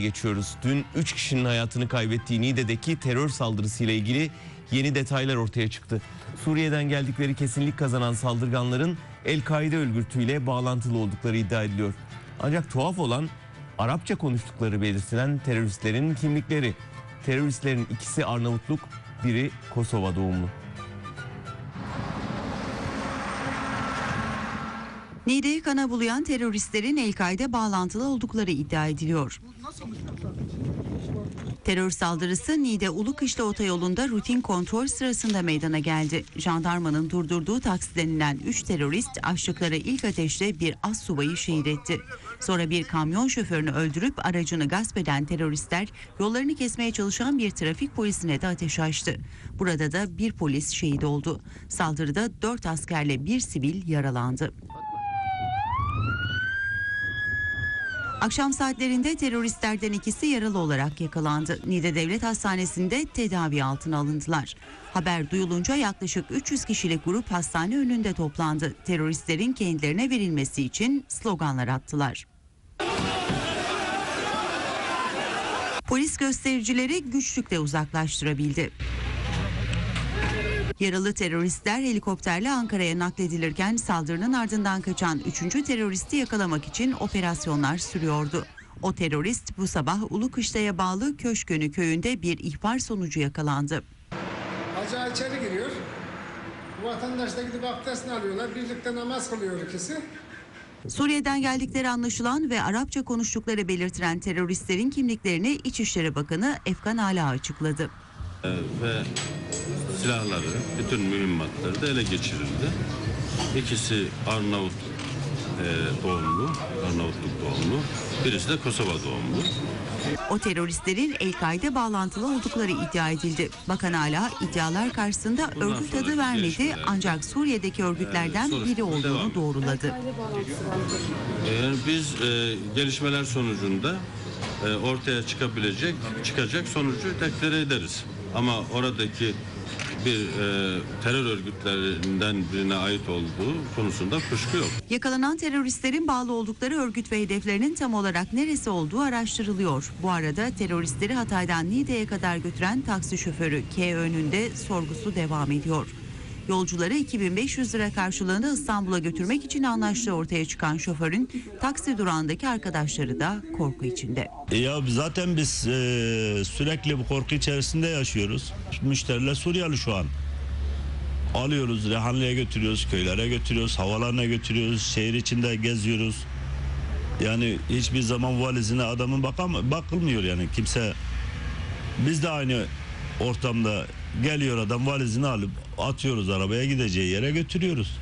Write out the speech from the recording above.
geçiyoruz. Dün 3 kişinin hayatını kaybettiği Niğde'deki terör saldırısıyla ilgili yeni detaylar ortaya çıktı. Suriye'den geldikleri kesinlik kazanan saldırganların El-Kaide örgütüyle bağlantılı oldukları iddia ediliyor. Ancak tuhaf olan Arapça konuştukları belirtilen teröristlerin kimlikleri. Teröristlerin ikisi Arnavutluk, biri Kosova doğumlu. Niğde'yi kana bulayan teröristlerin El-Kaide bağlantılı oldukları iddia ediliyor. Terör saldırısı Niğde Ulukışla otoyolunda rutin kontrol sırasında meydana geldi. Jandarmanın durdurduğu taksi denilen 3 terörist açtıkları ilk ateşte bir az subayı şehit etti. Sonra bir kamyon şoförünü öldürüp aracını gasp eden teröristler yollarını kesmeye çalışan bir trafik polisine de ateş açtı. Burada da bir polis şehit oldu. Saldırıda 4 askerle bir sivil yaralandı. Akşam saatlerinde teröristlerden ikisi yaralı olarak yakalandı. Niğde Devlet Hastanesi'nde tedavi altına alındılar. Haber duyulunca yaklaşık 300 kişilik grup hastane önünde toplandı. Teröristlerin kendilerine verilmesi için sloganlar attılar. Polis göstericileri güçlükle uzaklaştırabildi. Yaralı teröristler helikopterle Ankara'ya nakledilirken saldırının ardından kaçan 3. teröristi yakalamak için operasyonlar sürüyordu. O terörist bu sabah Ulukışla'ya bağlı Köşkönü köyünde bir ihbar sonucu yakalandı. Hacı içeri giriyor. Bu vatandaş da gidip abdestini alıyorlar. Birlikte namaz kılıyor ikisi. Suriye'den geldikleri anlaşılan ve Arapça konuştukları belirtilen teröristlerin kimliklerini İçişleri Bakanı Efkan Ala açıkladı. ve silahları, bütün mühimmatları da ele geçirildi. İkisi Arnavut e, doğumlu, Arnavutluk doğumlu. Birisi de Kosova doğumlu. O teröristlerin El-Kaide bağlantılı oldukları iddia edildi. Bakan Ala iddialar karşısında Bundan örgüt adı vermedi gelişmeler, ancak Suriye'deki örgütlerden soruşturma biri devam olduğunu ediyor. doğruladı. Yani biz e, gelişmeler sonucunda e, ortaya çıkabilecek, çıkacak sonucu deklare ederiz. Ama oradaki bir e, terör örgütlerinden birine ait olduğu konusunda kuşku yok. Yakalanan teröristlerin bağlı oldukları örgüt ve hedeflerinin tam olarak neresi olduğu araştırılıyor. Bu arada teröristleri Hatay'dan Niğde'ye kadar götüren taksi şoförü K önünde sorgusu devam ediyor. Yolcuları 2500 lira karşılığında İstanbul'a götürmek için anlaştığı ortaya çıkan şoförün taksi durağındaki arkadaşları da korku içinde. E Ya zaten biz e, sürekli bu korku içerisinde yaşıyoruz. Müşteriler Suriyeli şu an. Alıyoruz, Rehanlı'ya götürüyoruz, köylere götürüyoruz, havalarına götürüyoruz, şehir içinde geziyoruz. Yani hiçbir zaman valizine adamın bakam bakılmıyor yani kimse. Biz de aynı ortamda geliyor adam valizini alıp atıyoruz arabaya gideceği yere götürüyoruz.